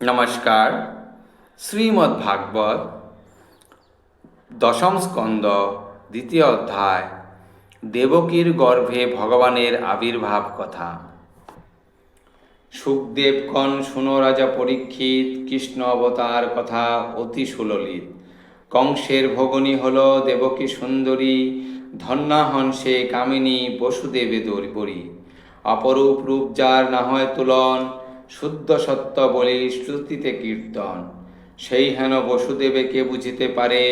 নমস্কার। শ্রীমদ্ ভাগবত, দশম স্কন্দ, দ্বিতীয় অধ্যায়, দেবকীর গর্ভে ভগবানের আবির্ভাব কথা। সুখদেবগণ শুনো রাজা পরীক্ষিত, কৃষ্ণ অবতার কথা অতি সুললিত। কংসের ভগনী হল দেবকী সুন্দরী ধন্যা হন সে কামিনী বসুদেবে দৌড়ি অপরূপ রূপ যার না হয় তুলন শুদ্ধ সত্য বলি শ্রুতিতে কীর্তন। সেই হেন বসুদেবে কে বুঝিতে পারে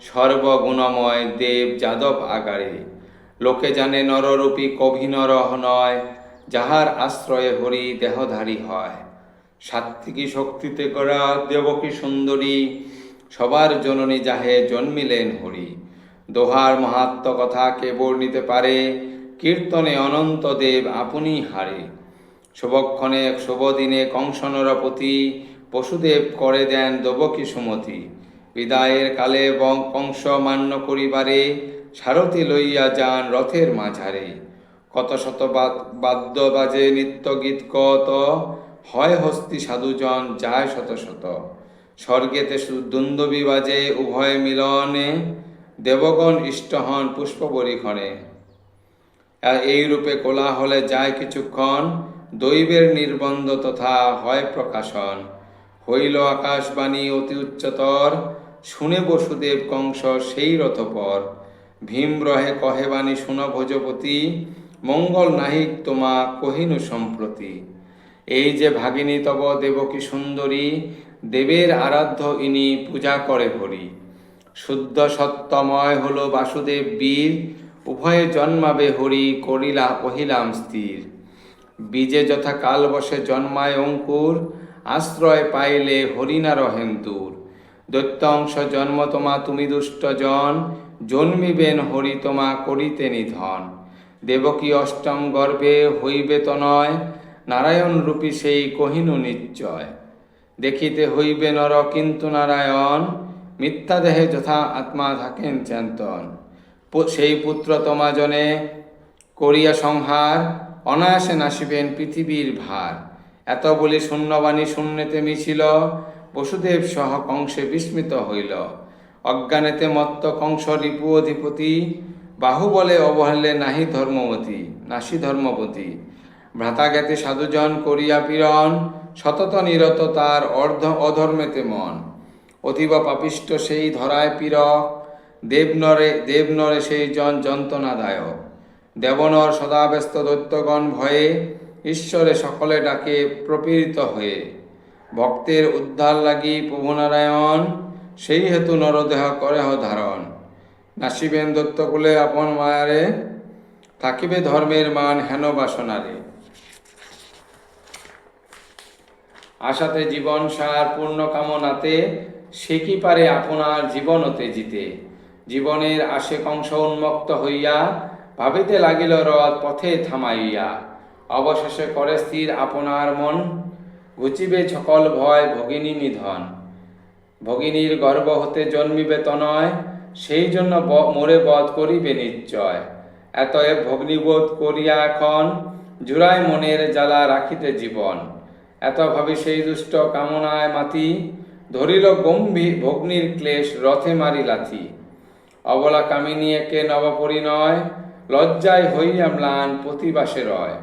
সর্বগুণময় দেব যাদব আকারে লোকে জানে নররূপী কভিনর নয়, যাহার আশ্রয়ে হরি দেহধারী হয়। সাত্বিকী শক্তিতে করা দেবকী সুন্দরী, সবার জননী যাহে জন্মিলেন হরি। দোহার মাহাত্ম কথা কে বর্ণিতে পারে, কীর্তনে অনন্ত দেব আপনি হারে। শুভক্ষণে, শুভদিনে কংসনরপতি পশুদেব করে দেন দেবকী সুমতি। বিদায়ের কালে কংস মান্য করিবারে সারথি লইয়া যান রথের মাঝারে। কত শত বাদ্য বাজে নিত্য গীত কত, হয় হস্তি সাধুজন যায় শত শত। স্বর্গেতে দুন্দবী বাজে উভয় মিলনে, দেবগণ ইষ্ট হন পুষ্পবরিক্ষণে আর এই কোলাহলে যায় কিছুক্ষণ দৈবের নির্বন্ধ তথা হয় প্রকাশন। হইল আকাশবাণী অতি উচ্চতর, শুনে বসুদেব কংস সেই রথপর। ভীম রহে কহে বাণী, শুন ভোজপতি, মঙ্গল নাহিক তোমা কহিনু সম্প্রতি। এই যে ভাগিনী তব দেবকী সুন্দরী, দেবের আরাধ্য ইনি পূজা করে হরি। শুদ্ধ সত্যময় হল বাসুদেব বীর, উভয়ে জন্মাবে হরি, করিলা কহিলাম স্থির। বীজে যথা কাল বসে জন্মায় অঙ্কুর, আশ্রয় পাইলে হরিণা রহেন দূর দৈত্য অংশ জন্ম তোমা তুমি দুষ্ট জন, জন্মিবেন হরি তোমা করিতে নিধন। দেবকী অষ্টম গর্ভে হইবে তনয় নারায়ণ রূপী সেই কহিনু নিশ্চয়। দেখিতে হইবে নর কিন্তু নারায়ণ, মিথ্যা দেহে যথা আত্মা থাকেন চিন্তন। সেই পুত্র তোমা জনে করিয়া সংহার অনায়াসে নাসিবেন পৃথিবীর ভার। এত বলি শূন্যবাণী শূন্যতে মিছিল, বসুদেব সহ কংসে বিস্মিত হইল। অজ্ঞানেতে মত্ত কংস রিপু অধিপতি বাহুবলে অবহেলে নাহি ধর্মমতী, নাসি ধর্মপতি। ভ্রাতাজ্ঞাতে সাধুজন করিয়া পীড়ন, সতত নিরত তার অর্ধ অধর্মেতে মন। অতীব পাপিষ্ট সেই ধরায় পীড়ক, দেবনরে দেবনরে সেই জন যন্ত্রণাদায়ক। দেবনর সদাব্যস্ত দৈত্যগণ ভয়ে ঈশ্বরে সকলে ডাকে প্রপীড়িত হয়ে। ভক্তের উদ্ধার লাগি প্রভুনারায়ণ সেই হেতু নরদেহ করেহ ধারণ। নাসিবেন দত্তকুলে আপন মায়ারে, থাকিবে ধর্মের মান হেন বাসনারে। আশাতে জীবন সার পূর্ণ কামনাতে, সে কি পারে আপনার জীবনতে জিতে। জীবনের আশে কংস উন্মুক্ত হইয়া ভাবিতে লাগিল রথ পথে থামাইয়া। অবশেষে করে স্থির আপনার মন, ঘুচিবে সকল ভয় ভগিনী নিধন। ভগিনীর গর্ভ হতে জন্মিবে তনয়, সেই জন্য মোরে বধ করিবে নিশ্চয়। এতএব ভগ্নিবোধ করিয়া এখন জুড়াই মনের জ্বালা রাখিতে জীবন। এত ভাবে সেই দুষ্ট কামনায় মাতি, ধরিল গম্ভীর ভগ্নির ক্লেশ রথে মারি লাথি অবলা কামিনী একে নবপরিণয় লজ্জায় হইয়া ম্লান প্রতিবাসে রয়।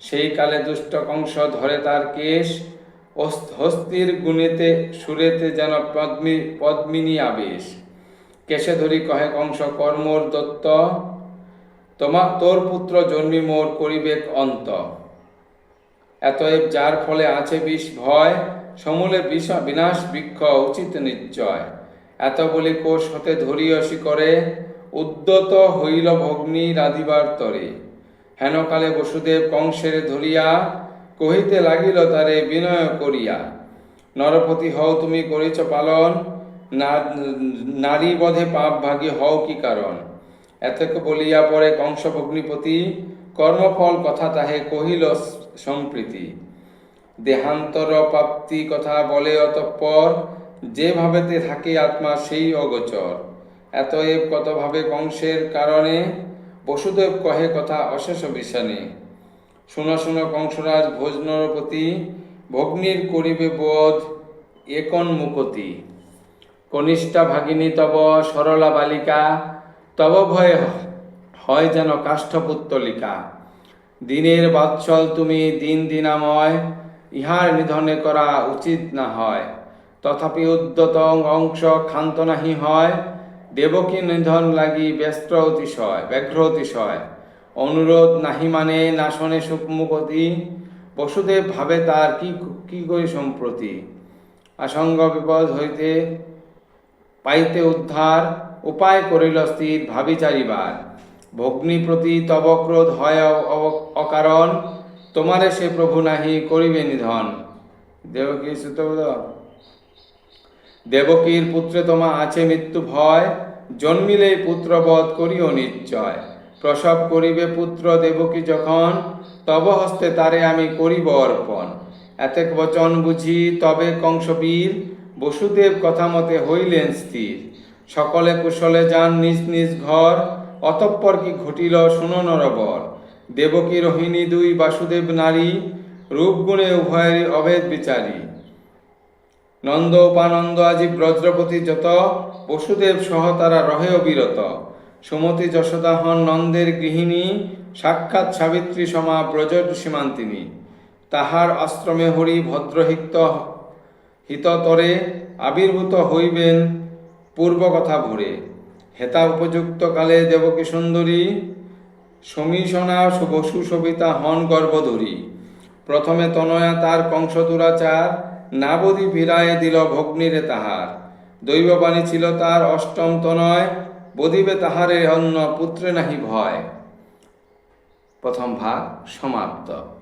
সেই কালে দুষ্ট কংস ধরে তার কেশ হস্তির গুণেতে সুরেতে যেন পদ্মী, পদ্মিনী আবেশ। কেশে ধরি কহে, কংস কর্মর দত্ত। তোমা, তোর পুত্র জন্মি মোর করিবেক অন্ত। এতএব যার ফলে আছে বিষ ভয়, সমূলে বিষ, বিনাশ বৃক্ষ উচিত নিশ্চয় এত বলি কোষ হতে ধরিয় শিকরে উদ্যত হইল ভগ্নী রাধিবার তরে। হেনকালে বসুদেব কংসের ধরিয়া কহিতে লাগিল, তারে বিনয় করিয়া। নরপতি হও, তুমি করিছ পালন। নারী বধে পাপ ভাগী হও কি কারণ এতক বলিয়া পরে কংস ভগ্নিপতি কর্মফল কথা তাহে কহিল সম্প্রীতি। দেহান্তর প্রাপ্তি কথা বলে অতঃপর যে ভাবেতে থাকে আত্মা সেই অগোচর। এতএব কতভাবে কংসের কারণে? বসুদেব কহে কথা অশেষ বিষানে। শুনো শুনো কংসরাজ, ভোজ নরপতি, ভগ্নীর করিবে বোধ একন মুকতি। কনিষ্ঠা ভাগিনী তব সরলা বালিকা, তব ভয়ে হয় যেন কাষ্ঠপুত্তলিকা। দিনের বাৎসল তুমি দিন দিনাময়, ইহার নিধনে করা উচিত না হয়। তথাপি উদ্যত অংশ ক্ষান্ত নাহি হয় দেবকী নিধন লাগি ব্যস্ত অতিশয় ব্যগ্র অতিশয়। অনুরোধ নাহি মানে নাশনে সুকমুকতি বসুদেব ভাবে তার কি কি করি সম্প্রতি? আসঙ্গ বিপদ হইতে পাইতে উদ্ধার, উপায় করিল স্থির ভাবি চারিবার। ভগ্নী প্রতি তব ক্রোধ হয় অকারণ, তোমারে সে প্রভু নাহি করিবে নিধন। দেবকী সুতবোধ দেবকীর পুত্রে তোমা আছে মৃত্যু ভয় জন্মিলেই পুত্রবধ করিও নিশ্চয়। প্রসব করিবে পুত্র দেবকী যখন, তব হস্তে তারে আমি করিব অর্পণ। এতেক বচন বুঝি তবে কংসবীর, বসুদেব কথা মতে হইলেন স্থির। সকলে কুশলে যান নিজ নিজ ঘর, অতঃপর কি ঘটিল শুনো নরবর। দেবকী রোহিণী দুই বাসুদেব নারী, রূপগুণে উভয়ের অভেদ বিচারী। নন্দ উপানন্দ আজি ব্রজ্রপতি যত, বসুদেব সহ তারা রহে অবিরত। সুমতি যশোদা হন নন্দের গৃহিণী, সাক্ষাৎ সাবিত্রী সমা ব্রজ সীমান্তিনী। তাহার আশ্রমে হরি ভদ্রহিত হিততরে আবির্ভূত হইবেন পূর্ব কথা ভরে। হেতা উপযুক্ত কালে দেবকী সুন্দরী সমীষণা বসু সবিতা হন গর্ভধরী। প্রথমে তনয়া তার কংস নাবদি ফিরায়ে দিল ভগ্নীরে তাহার। দৈববাণী ছিল তার অষ্টম তনয়, বদিবে তাহারে অন্য পুত্রে নাহি ভয়। প্রথম ভাগ সমাপ্ত।